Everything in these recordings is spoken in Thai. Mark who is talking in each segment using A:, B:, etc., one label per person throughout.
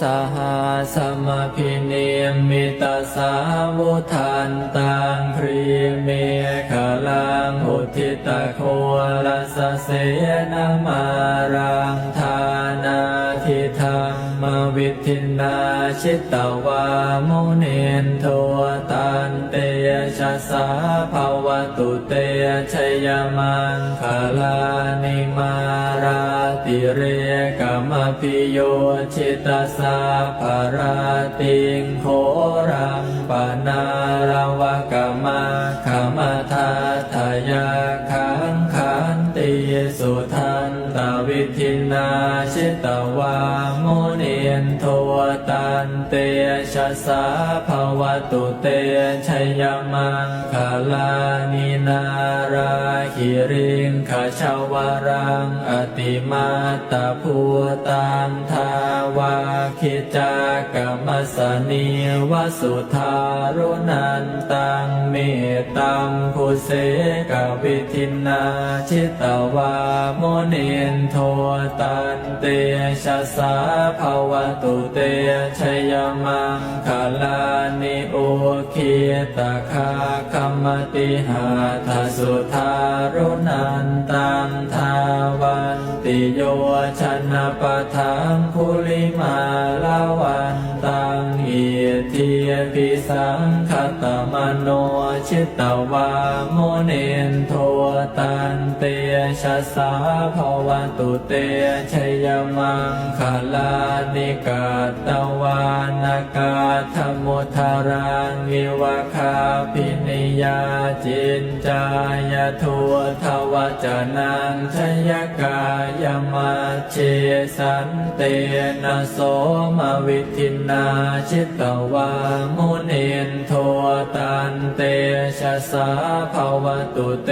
A: สหาสมพิเนมิตาสาวุทานตังพรีเมฆลังอุทิตโคลัสเสนามารา ทิธรรมวิทินาชิตตวามุเนนโทตันเตชะสาภาวตุเตชยมังคลานิมาราติเรกมพิโยชิตาสาภาราติงโครังปนารวกมาขมาทาทายาขังขันติสุทันต วิทินาชิตวามุนียนโทตันเตชะสาภาวตุเตชยมังคลานินาราคิริงขชาวรังอ ติมาตาภูตังทาวาคิจากรรมสนีวสุธารุนันตังเมตตังภูเสกวิทินาชิตวาโมเนนโทตันเตชะสาภาวตุเตชยมังคลานิโอคิตาคาคัมติหาทสุธารุนันตังทาวัน ติโยชนะปะทังคุลิมาลาวันตังเอียเทียพิสังคตมโนชิตตวาโมเนนโทตันเตชะสาภาวตุเตชยมังคลานิกาตวานากาธมุทารังวิวะคาพิ นิยาจินจายทัวทวจนังชยกายมาเชสันเตนะโสมวิทินาชิตตวามุเนนโทตันเตชะสาภาวตุเต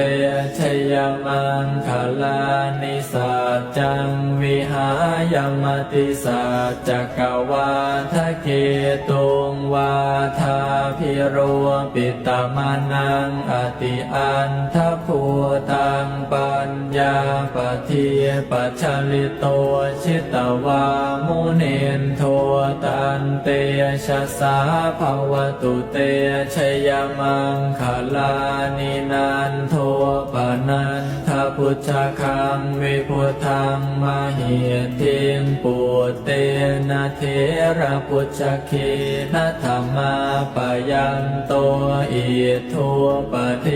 A: ชยมังคลานิสัจจังวิหายมติสัจกวาทะเกตุงวาทาพิโรปิตามานังอติอันทภูตังปัญญาปเทียปัจฉลิโตชิตวามุเนนโทตันเตชะสาภาวตุเตชยมังคลานินันโท พุทธคังวิพุทธังมหิทิงปุตเตนะเทระพุทธคีนะธรรมาปยันโตอิทัวปเท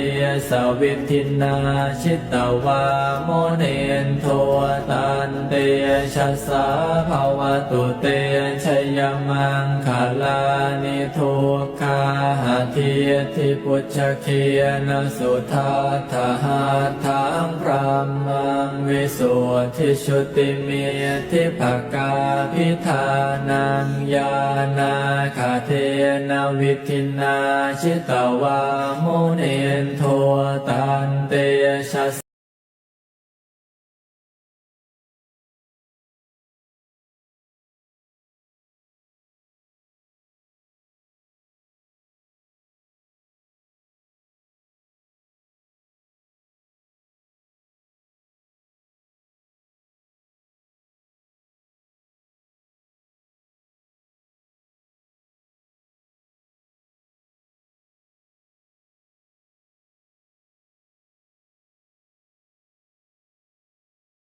A: สวิทินาชิตตวาโมเนนโทตันเตชะสาภาวตุเตชยมังคลานิทุกขาหาทิทิพุทธคีนสุทัตถหาทังพระมังวิสุทธิชุติเมทิภกาพิธานังยานาคาเทนาวิทินาชิตวาโมเนนโทตันเตชะ